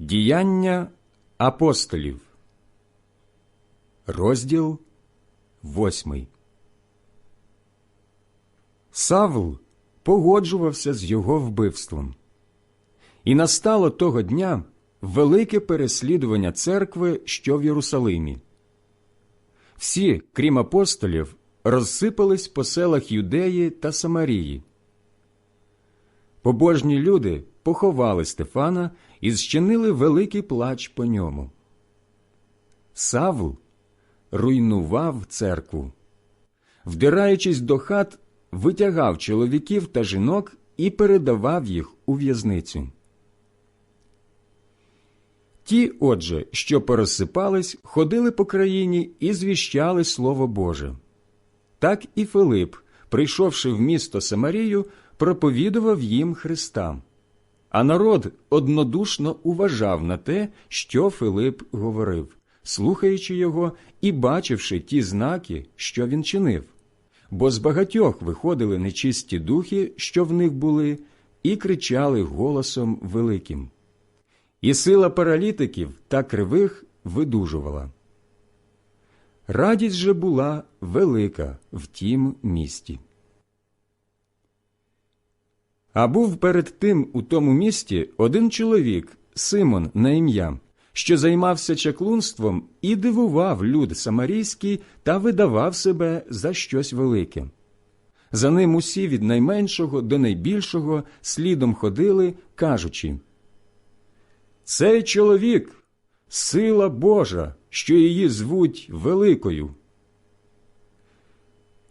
Діяння апостолів, розділ восьмий. Савл погоджувався з його вбивством. І настало того дня велике переслідування церкви, що в Єрусалимі. Всі, крім апостолів, розсипались по селах Юдеї та Самарії. Побожні люди поховали Стефана і зчинили великий плач по ньому. Савл руйнував церкву. Вдираючись до хат, витягав чоловіків та жінок і передавав їх у в'язницю. Ті, отже, що порозсипались, ходили по країні і звіщали Слово Боже. Так і Филип, прийшовши в місто Самарію, проповідував їм Христа. А народ однодушно уважав на те, що Филип говорив, слухаючи його і бачивши ті знаки, що він чинив. Бо з багатьох виходили нечисті духи, що в них були, і кричали голосом великим. І сила паралітиків та кривих видужувала. Радість же була велика в тім місті. А був перед тим у тому місті один чоловік, Симон на ім'я, що займався чаклунством і дивував люд самарійський та видавав себе за щось велике. За ним усі від найменшого до найбільшого слідом ходили, кажучи Цей чоловік сила Божа, що її звуть Великою.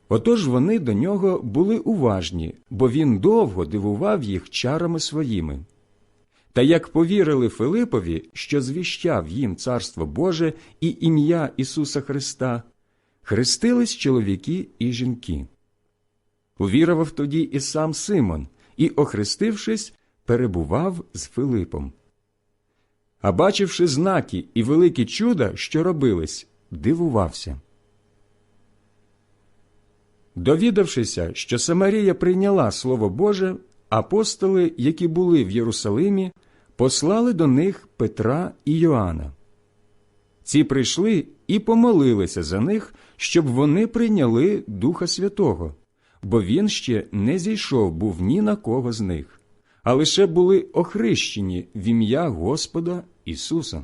Отож вони до нього були уважні, бо він довго дивував їх чарами своїми. Та як повірили Филипові, що звіщав їм Царство Боже і ім'я Ісуса Христа, хрестились чоловіки і жінки. Увірував тоді і сам Симон, і, охрестившись, перебував з Филипом. А бачивши знаки і великі чуда, що робились, дивувався. Довідавшися, що Самарія прийняла Слово Боже, апостоли, які були в Єрусалимі, послали до них Петра і Йоанна. Ці прийшли і помолилися за них, щоб вони прийняли Духа Святого, бо він ще не зійшов був ні на кого з них, а лише були охрещені в ім'я Господа Ісуса.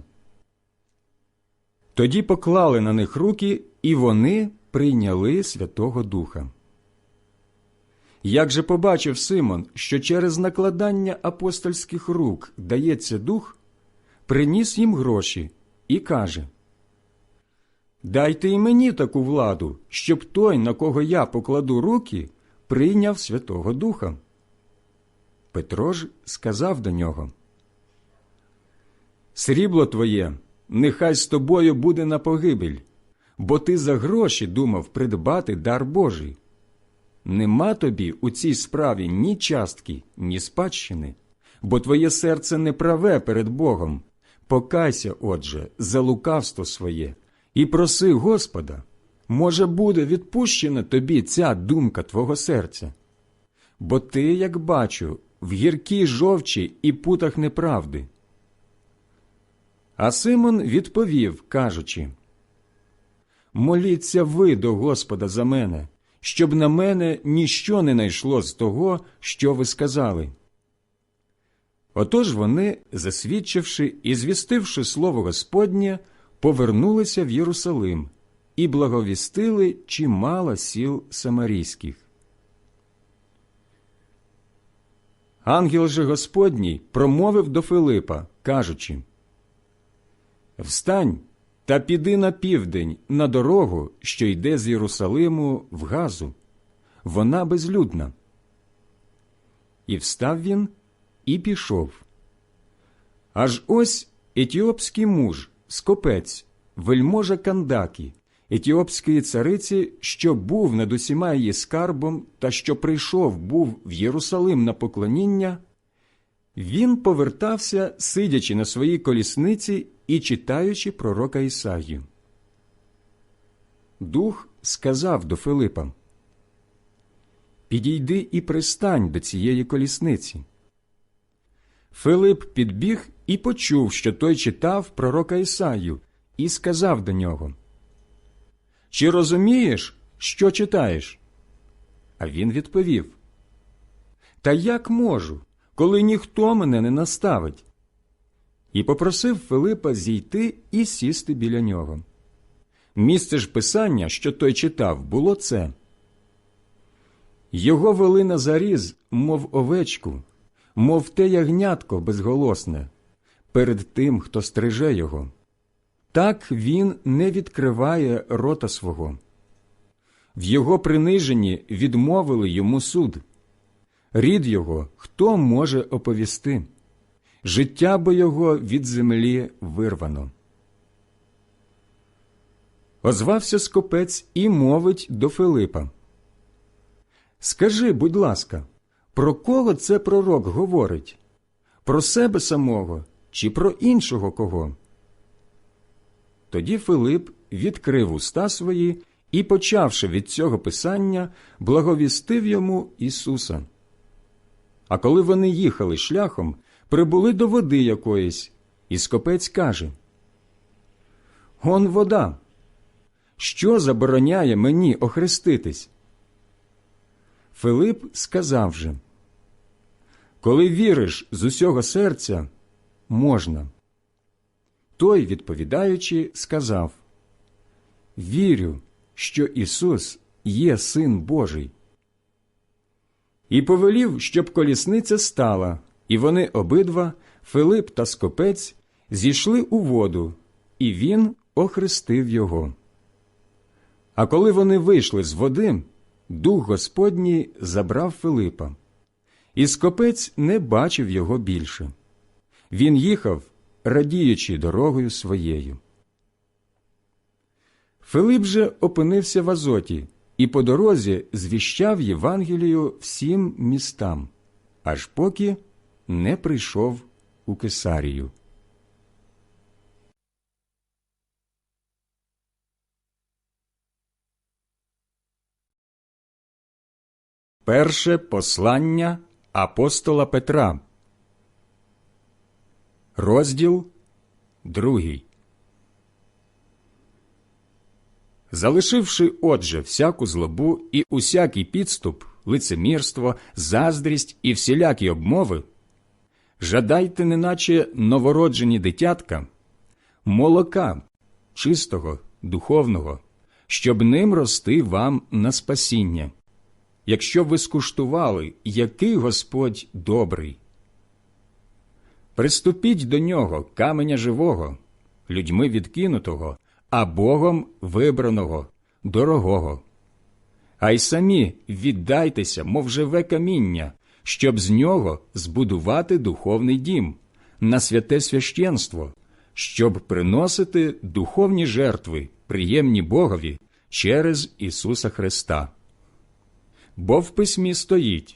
Тоді поклали на них руки, і вони прийняли Святого Духа. Як же побачив Симон, що через накладання апостольських рук дається дух, приніс їм гроші і каже Дайте і мені таку владу, щоб той, на кого я покладу руки, прийняв Святого Духа. Петро ж сказав до нього Срібло твоє, нехай з тобою буде на погибель, бо ти за гроші думав придбати дар Божий. Нема тобі у цій справі ні частки, ні спадщини, бо твоє серце не праве перед Богом. Покайся, отже, за лукавство своє, і проси Господа, може, буде відпущена тобі ця думка твого серця. Бо ти, як бачу, в гіркій жовчі і путах неправди. А Симон відповів, кажучи Моліться ви до Господа за мене, щоб на мене ніщо не найшло з того, що ви сказали. Отож вони, засвідчивши і звістивши слово Господнє, повернулися в Єрусалим і благовістили чимало сіл самарійських. Ангел же Господній промовив до Филипа, кажучи Встань та піди на південь на дорогу, що йде з Єрусалиму в Газу. Вона безлюдна. І встав він і пішов. Аж ось етіопський муж, скопець, вельможа Кандакі, етіопської цариці, що був над усіма її скарбом та що прийшов був в Єрусалим на поклоніння, він повертався, сидячи на своїй колісниці і читаючи пророка Ісаю. Дух сказав до Филипа Підійди і пристань до цієї колісниці. Филип підбіг і почув, що той читав пророка Ісаю, і сказав до нього Чи розумієш, що читаєш? А він відповів Та як можу, коли ніхто мене не наставить? І попросив Филипа зійти і сісти біля нього. Місце ж писання, що той читав, було це. Його вели на заріз, мов овечку, мов те ягнятко безголосне, перед тим, хто стриже його. Так він не відкриває рота свого. В його приниженні відмовили йому суд. Рід його хто може оповісти? Життя бо його від землі вирвано. Озвався скопець і мовить до Филипа. Скажи, будь ласка, про кого це пророк говорить? Про себе самого чи про іншого кого? Тоді Филип відкрив уста свої і, почавши від цього писання, благовістив йому Ісуса. А коли вони їхали шляхом, прибули до води якоїсь, і скопець каже Он вода. Що забороняє мені охреститись? Филип сказав же Коли віриш з усього серця, можна. Той, відповідаючи, сказав Вірю, що Ісус є Син Божий. І повелів, щоб колісниця стала, і вони обидва, Филип та скопець, зійшли у воду, і він охрестив його. А коли вони вийшли з води, дух Господній забрав Филипа, і скопець не бачив його більше. Він їхав, радіючи дорогою своєю. Филип же опинився в Азоті і по дорозі звіщав Євангелію всім містам, аж поки не прийшов у Кесарію. Перше послання апостола Петра, розділ другий. Залишивши, отже, всяку злобу і усякий підступ, лицемірство, заздрість і всілякі обмови, жадайте, неначе новороджені дитятка, молока чистого, духовного, щоб ним рости вам на спасіння якщо ви скуштували, який Господь добрий. Приступіть до нього каменя живого, людьми відкинутого, а Богом вибраного, дорогого. А й самі віддайтеся, мов живе каміння, щоб з нього збудувати духовний дім, на святе священство, щоб приносити духовні жертви, приємні Богові через Ісуса Христа бо в письмі стоїть.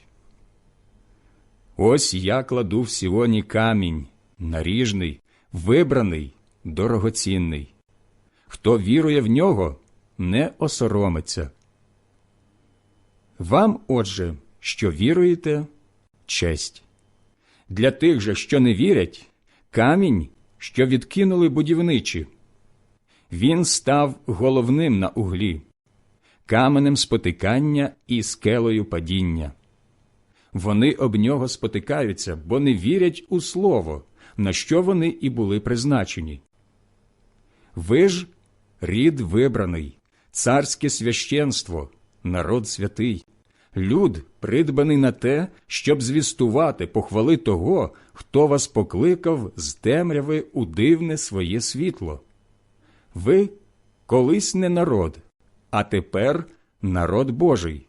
Ось я кладу в Сіоні камінь, наріжний, вибраний, дорогоцінний. Хто вірує в нього, не осоромиться. Вам, отже, що віруєте, честь. Для тих же, що не вірять, камінь, що відкинули будівничі. Він став головним на углі каменем спотикання і скелею падіння. Вони об нього спотикаються, бо не вірять у слово, на що вони і були призначені. Ви ж рід вибраний, царське священство, народ святий, люд, придбаний на те, щоб звістувати похвали того, хто вас покликав з темряви у дивне своє світло. Ви колись не народ, а тепер народ Божий,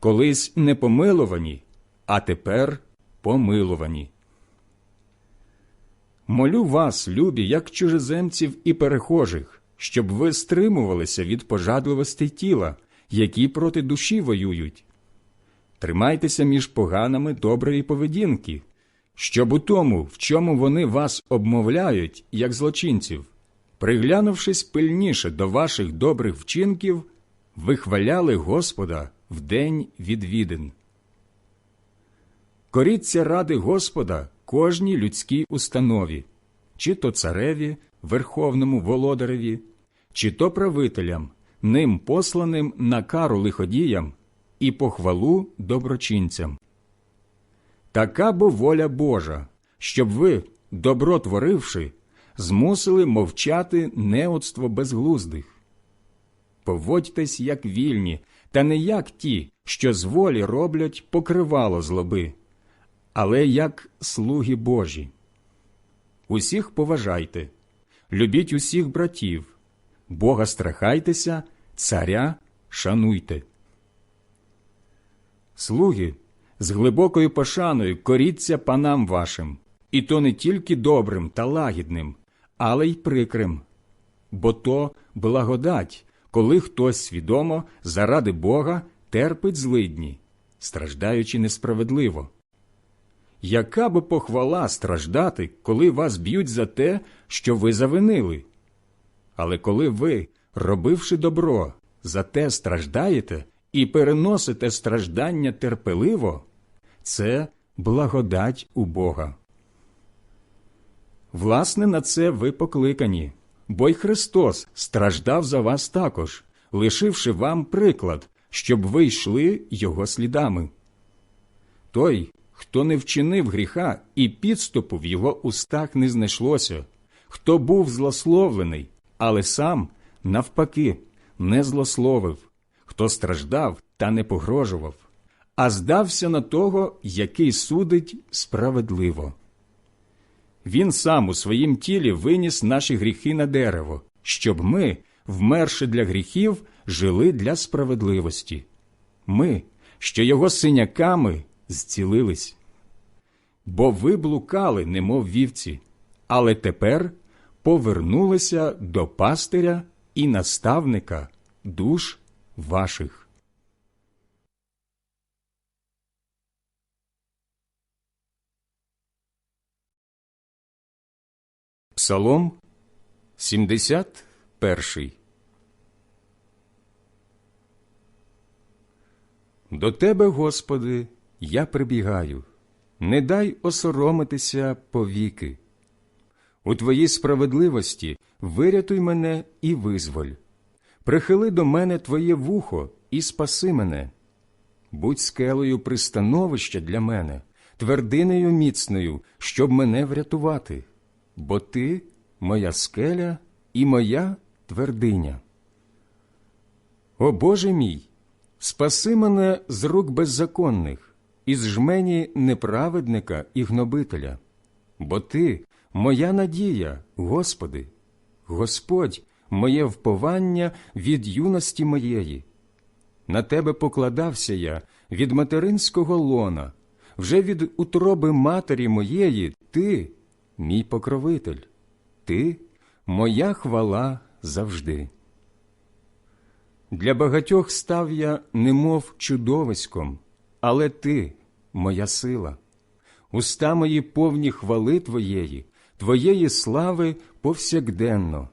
колись не помилувані, а тепер помилувані. Молю вас, любі, як чужеземців і перехожих, щоб ви стримувалися від пожадливостей тіла, які проти душі воюють. Тримайтеся між поганами доброї поведінки, щоб у тому, в чому вони вас обмовляють, як злочинців, приглянувшись пильніше до ваших добрих вчинків, вихваляли Господа в день відвідин. Коріться ради Господа кожній людській установі, чи то цареві, верховному володареві, чи то правителям, ним посланим на кару лиходіям і похвалу доброчинцям. Така бо воля Божа, щоб ви, добро творивши, змусили мовчати неоцтво безглуздих. Поводьтесь, як вільні, та не як ті, що з волі роблять покривало злоби, але як слуги Божі. Усіх поважайте, любіть усіх братів, Бога страхайтеся, царя шануйте. Слуги з глибокою пошаною коріться панам вашим, і то не тільки добрим та лагідним, але й прикрим. Бо то благодать, коли хтось свідомо заради Бога терпить злидні, страждаючи несправедливо. Яка би похвала страждати, коли вас б'ють за те, що ви завинили? Але коли ви, робивши добро, за те страждаєте і переносите страждання терпеливо, це благодать у Бога. Власне, на це ви покликані, бо й Христос страждав за вас також, лишивши вам приклад, щоб ви йшли Його слідами. Той, хто не вчинив гріха і підступу в його устах не знайшлося, хто був злословлений, але сам, навпаки, не злословив, хто страждав та не погрожував, а здався на того, який судить справедливо. Він сам у своїм тілі виніс наші гріхи на дерево, щоб ми, вмерши для гріхів, жили для справедливості. Ми, що його синяками зцілились. Бо ви блукали, немов вівці, але тепер повернулися до пастиря і наставника душ ваших. Псалом 71 До Тебе, Господи, я прибігаю, не дай осоромитися повіки. У Твоїй справедливості вирятуй мене і визволь. Прихили до мене Твоє вухо і спаси мене. Будь скелею пристановища для мене, твердинею міцною, щоб мене врятувати, бо Ти моя скеля і моя твердиня. О Боже мій, спаси мене з рук беззаконних, із жмені неправедника і гнобителя, бо Ти моя надія, Господи, Господь, моє вповання від юності моєї. На Тебе покладався я від материнського лона, вже від утроби матері моєї, Ти, мій покровитель, Ти, моя хвала завжди. Для багатьох став я немов чудовиськом, але Ти, моя сила, уста мої повні хвали Твоєї, Твоєї слави повсякденно.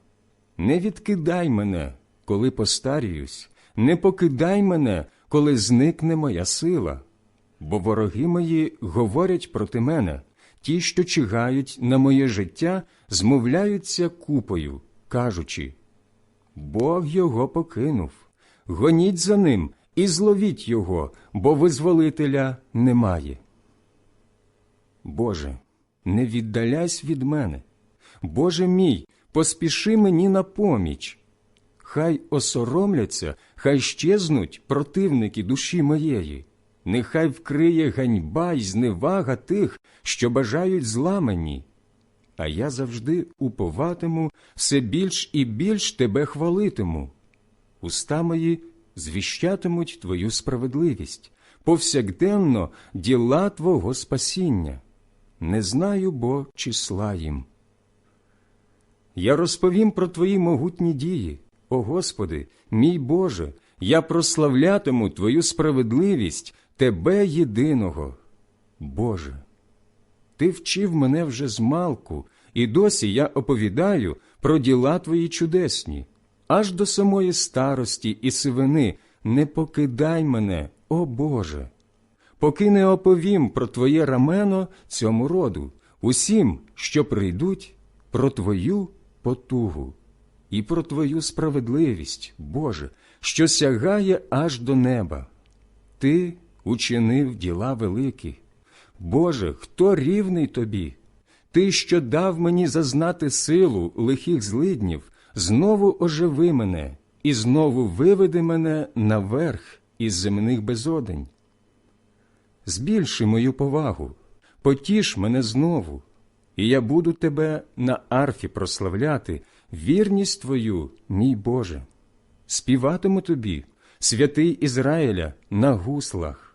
Не відкидай мене, коли постаріюсь, не покидай мене, коли зникне моя сила, бо вороги мої говорять проти мене, ті, що чигають на моє життя, змовляються купою, кажучи Бог його покинув, гоніть за ним і зловіть його, бо визволителя немає. Боже, не віддаляйся від мене. Боже мій, поспіши мені на поміч. Хай осоромляться, хай щезнуть противники душі моєї, нехай вкриє ганьба й зневага тих, що бажають зла мені. А я завжди уповатиму, все більш і більш тебе хвалитиму. Уста мої звіщатимуть твою справедливість, повсякденно діла Твого спасіння. Не знаю бо числа їм. Я розповім про Твої могутні дії, о Господи, мій Боже, я прославлятиму Твою справедливість, Тебе єдиного. Боже, Ти вчив мене вже змалку, і досі я оповідаю про діла Твої чудесні, аж до самої старості і сивини не покидай мене, о Боже. Поки не оповім про Твоє рамено цьому роду, усім, що прийдуть про Твою потугу і про Твою справедливість, Боже, що сягає аж до неба. Ти учинив діла великі. Боже, хто рівний тобі? Ти, що дав мені зазнати силу лихих злиднів, знову оживи мене і знову виведи мене наверх із земних безодень. Збільши мою повагу, потіш мене знову, і я буду тебе на арфі прославляти, вірність твою, мій Боже. Співатиму тобі, святий Ізраїля, на гуслах.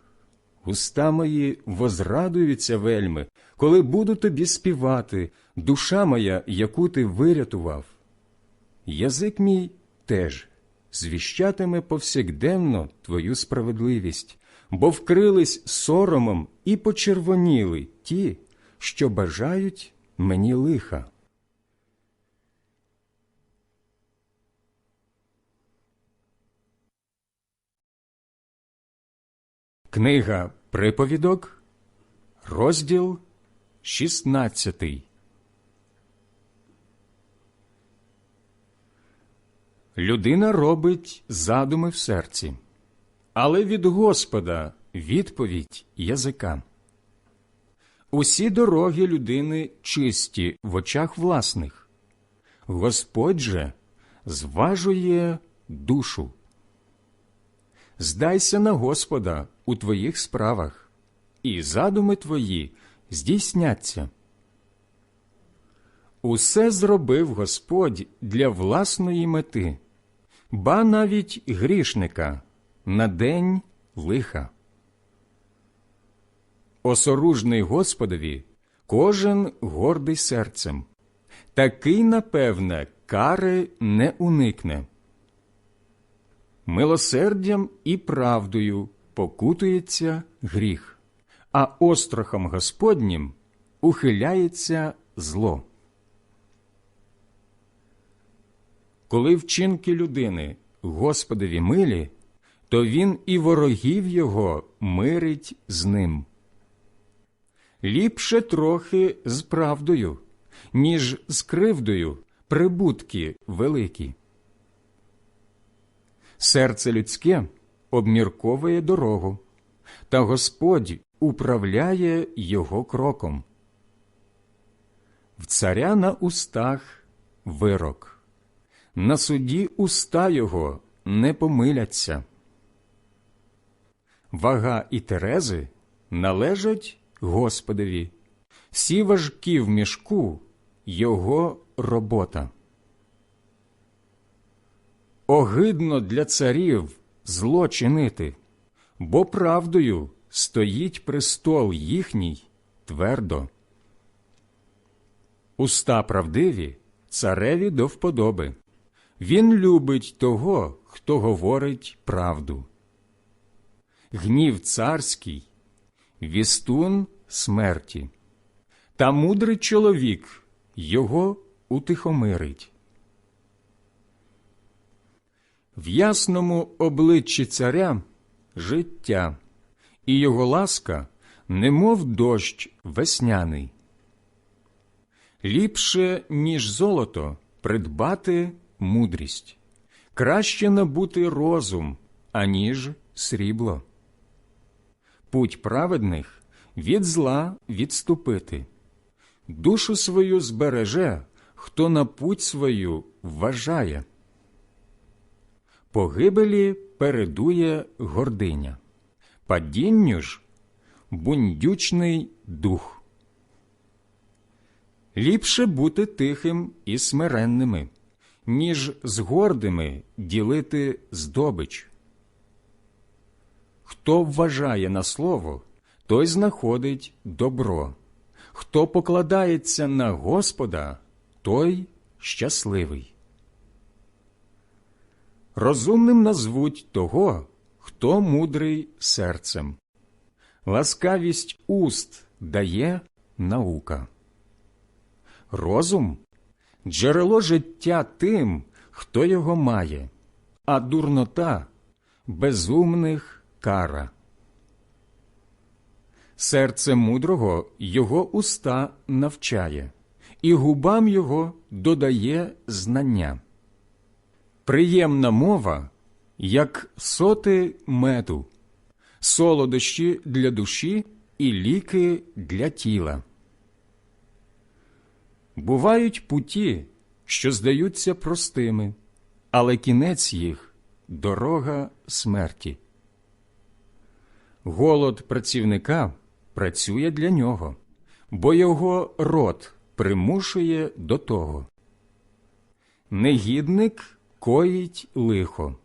Уста мої возрадуються вельми, коли буду тобі співати, душа моя, яку ти вирятував. Язик мій теж звіщатиме повсякденно твою справедливість, бо вкрились соромом і почервоніли ті, що бажають мені лиха. Книга Приповідок, розділ 16 Людина робить задуми в серці, але від Господа відповідь язика. Усі дороги людини чисті в очах власних. Господь же зважує душу. Здайся на Господа у твоїх справах, і задуми твої здійсняться. Усе зробив Господь для власної мети, ба навіть грішника на день лиха. Осоружний Господові кожен гордий серцем, такий, напевне, кари не уникне. Милосердям і правдою покутується гріх, а острахом Господнім ухиляється зло. Коли вчинки людини Господові милі, то він і ворогів його мирить з ним. Ліпше трохи з правдою, ніж з кривдою прибутки великі. Серце людське обмірковує дорогу, та Господь управляє його кроком. В царя на устах вирок, на суді уста його не помиляться. Вага і терези належать Господові, всі важкі в мішку його робота. Огидно для царів зло чинити, бо правдою стоїть престол їхній твердо. Уста правдиві цареві до вподоби. Він любить того, хто говорить правду. Гнів царський, вістун смерті, та мудрий чоловік його утихомирить. В ясному обличчі царя життя, і його ласка, немов дощ весняний. Ліпше, ніж золото, придбати мудрість, краще набути розум, аніж срібло. Путь праведних від зла відступити, душу свою збереже, хто на путь свою вважає. Погибелі передує гординя, падінню ж бундючний дух. Ліпше бути тихим і смиренними, ніж з гордими ділити здобич. Хто вважає на слово, той знаходить добро, хто покладається на Господа, той щасливий. Розумним назвуть того, хто мудрий серцем. Ласкавість уст дає наука. Розум джерело життя тим, хто його має, а дурнота безумних кара. Серце мудрого його уста навчає, і губам його додає знання. Приємна мова, як соти меду, солодощі для душі і ліки для тіла. Бувають путі, що здаються простими, але кінець їх дорога смерті. Голод працівника працює для нього, бо його рот примушує до того. Негідник коїть лихо,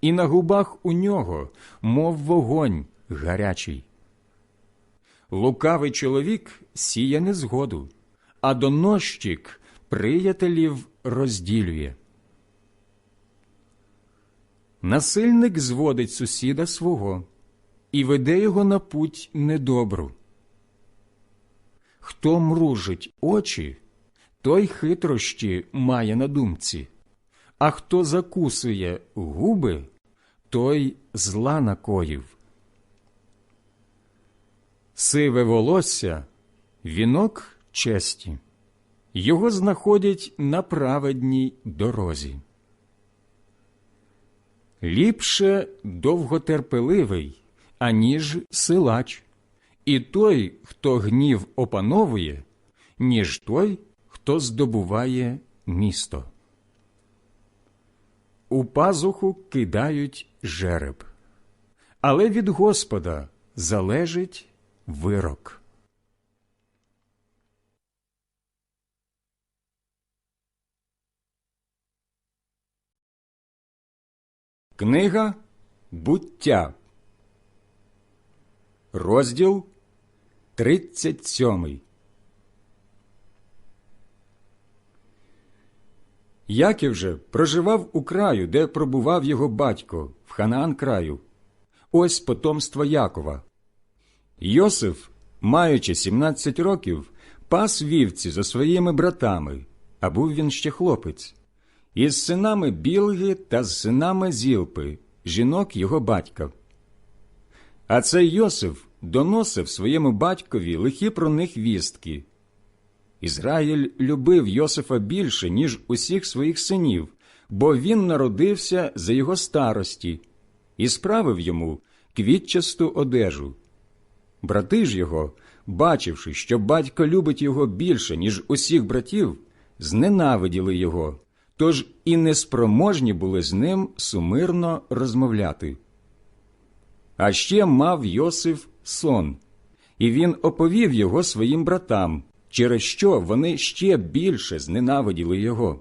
і на губах у нього, мов вогонь гарячий. Лукавий чоловік сіє незгоду, а донощик приятелів розділює. Насильник зводить сусіда свого і веде його на путь недобру. Хто мружить очі, той хитрощі має на думці, а хто закусує губи, той зла накоїв. Сиве волосся вінок честі, його знаходять на праведній дорозі. Ліпше довготерпеливий, аніж силач, і той, хто гнів опановує, ніж той, хто здобуває місто. У пазуху кидають жереб, але від Господа залежить вирок. Книга буття, розділ 37 Яків же проживав у краю, де пробував його батько, в Ханаан краю. Ось потомство Якова. Йосиф, маючи 17 років, пас вівці за своїми братами, а був він ще хлопець, із синами Білги та з синами Зілпи, жінок його батька. А цей Йосиф доносив своєму батькові лихі про них вістки. Ізраїль любив Йосифа більше, ніж усіх своїх синів, бо він народився за його старості і справив йому квітчасту одежу. Брати ж його, бачивши, що батько любить його більше, ніж усіх братів, зненавиділи його, тож і неспроможні були з ним сумирно розмовляти. А ще мав Йосиф сон, і він оповів його своїм братам, через що вони ще більше зненавиділи його.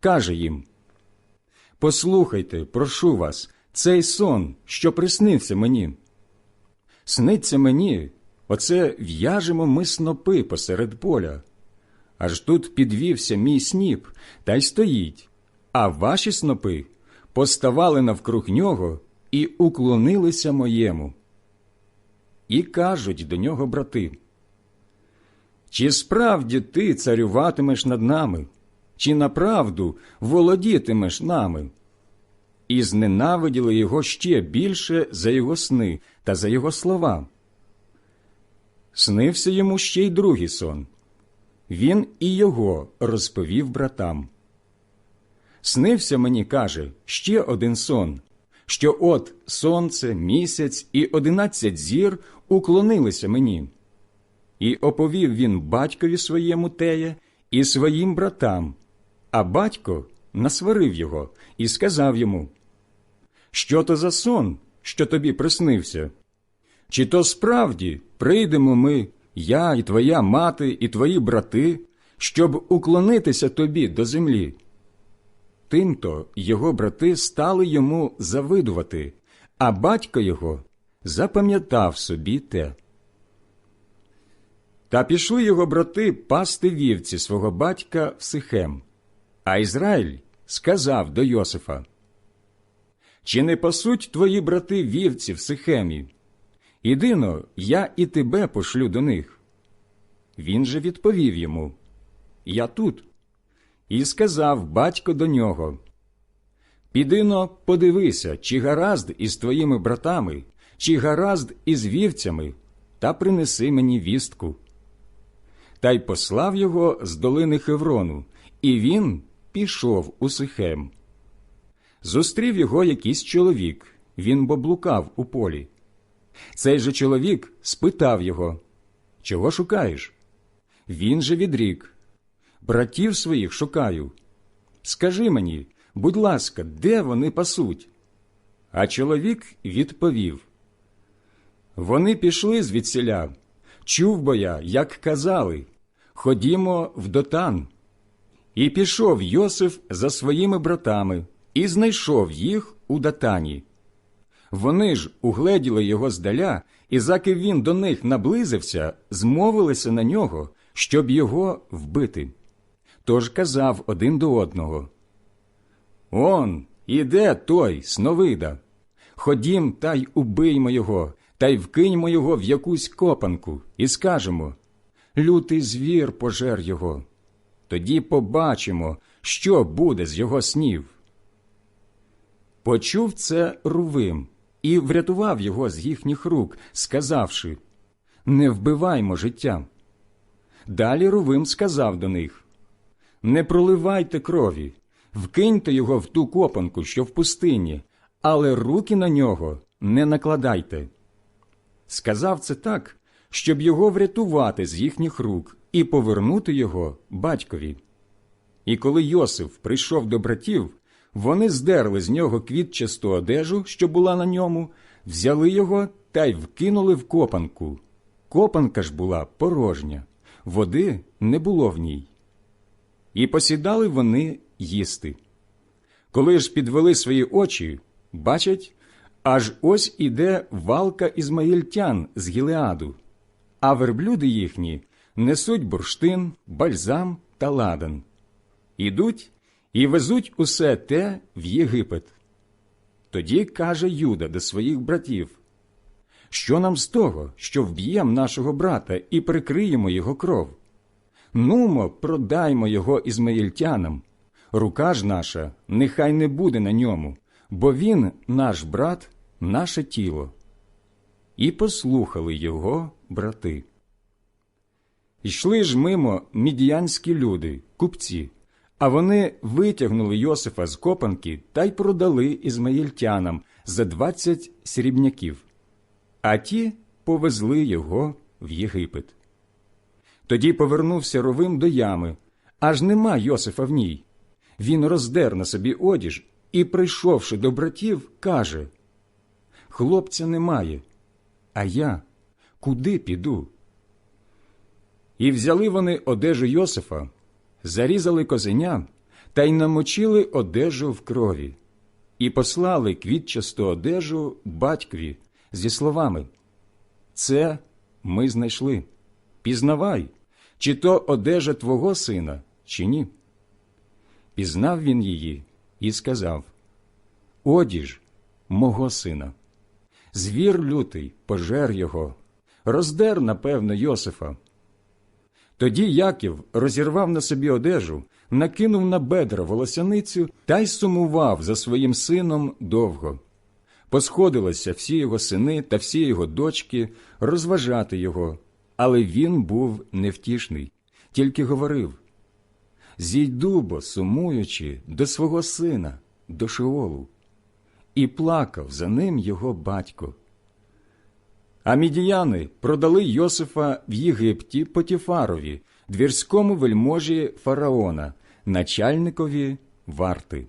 Каже їм Послухайте, прошу вас, цей сон, що приснився мені. Сниться мені, оце в'яжемо ми снопи посеред поля. Аж тут підвівся мій сніп та й стоїть, а ваші снопи поставали навкруг нього і уклонилися моєму. І кажуть до нього брати, чи справді ти царюватимеш над нами, чи направду володітимеш нами? І зненавиділи його ще більше за його сни та за його слова. Снився йому ще й другий сон. Він і його розповів братам. Снився мені, каже, ще один сон, що от сонце, місяць і одинадцять зір уклонилися мені. І оповів він батькові своєму теє і своїм братам, а батько насварив його і сказав йому, Що то за сон, що тобі приснився? Чи то справді прийдемо ми, я і твоя мати, і твої брати, щоб уклонитися тобі до землі? Тимто його брати стали йому завидувати, а батько його запам'ятав собі те. Та пішли його брати пасти вівці свого батька в Сихем. А Ізраїль сказав до Йосифа: Чи не пасуть твої брати вівці в Сихемі? Ідино, я і тебе пошлю до них. Він же відповів йому: Я тут. І сказав батько до нього: Підино, подивися, чи гаразд із твоїми братами, чи гаразд із вівцями, та принеси мені вістку. та й послав його з долини Хеврону, і він пішов у Сихем. Зустрів його якийсь чоловік, він бо блукав у полі. Цей же чоловік спитав його, Чого шукаєш? Він же відрік, братів своїх шукаю. Скажи мені, будь ласка, де вони пасуть? А чоловік відповів Вони пішли звідсіля. Чув бо я, як казали Ходімо в дотан. І пішов Йосиф за своїми братами і знайшов їх у датані. Вони ж угледіли його здаля, і заки він до них наблизився, змовилися на нього, щоб його вбити. Тож казав один до одного Он, іде той, сновида. Ходім та й убиймо його, та й вкиньмо його в якусь копанку, і скажемо Лютий звір пожер його. Тоді побачимо, що буде з його снів. Почув це Рувим і врятував його з їхніх рук, сказавши Не вбиваймо життя. Далі Рувим сказав до них Не проливайте крові, вкиньте його в ту копанку, що в пустині, але руки на нього не накладайте. Сказав це так, щоб його врятувати з їхніх рук і повернути його батькові. І коли Йосиф прийшов до братів, вони здерли з нього квітчасту одежу, що була на ньому, взяли його та й вкинули в копанку. Копанка ж була порожня, води не було в ній. І посідали вони їсти. Коли ж підвели свої очі, бачать, аж ось іде валка ізмаїльтян з Гілеаду, а верблюди їхні несуть бурштин, бальзам та ладан. Ідуть і везуть усе те в Єгипет. Тоді каже Юда до своїх братів, що нам з того, що вб'єм нашого брата і прикриємо його кров? Нумо, продаймо його ізмаїльтянам. Рука ж наша нехай не буде на ньому, бо він, наш брат, наше тіло. І послухали його брати. Йшли ж мимо мідіянські люди, купці, а вони витягнули Йосифа з копанки та й продали ізмаїльтянам за двадцять срібняків, а ті повезли його в Єгипет. Тоді повернувся ровим до ями, аж нема Йосифа в ній. Він роздер на собі одіж і, прийшовши до братів, каже Хлопця немає, а я куди піду? І взяли вони одежу Йосифа, зарізали козеня та й намочили одежу в крові, і послали квітчасту одежу батькові зі словами Це ми знайшли. Пізнавай, чи то одежа твого сина, чи ні. Пізнав він її і сказав Одіж мого сина. Звір лютий пожер його, роздер, напевно, Йосифа. Тоді Яків розірвав на собі одежу, накинув на бедра волосяницю та й сумував за своїм сином довго. Посходилися всі його сини та всі його дочки розважати його, але він був невтішний, тільки говорив Зійду бо, сумуючи, до свого сина, до Шеолу, і плакав за ним його батько. А мідіяни продали Йосифа в Єгипті Потіфарові, двірському вельможі фараона, начальникові варти.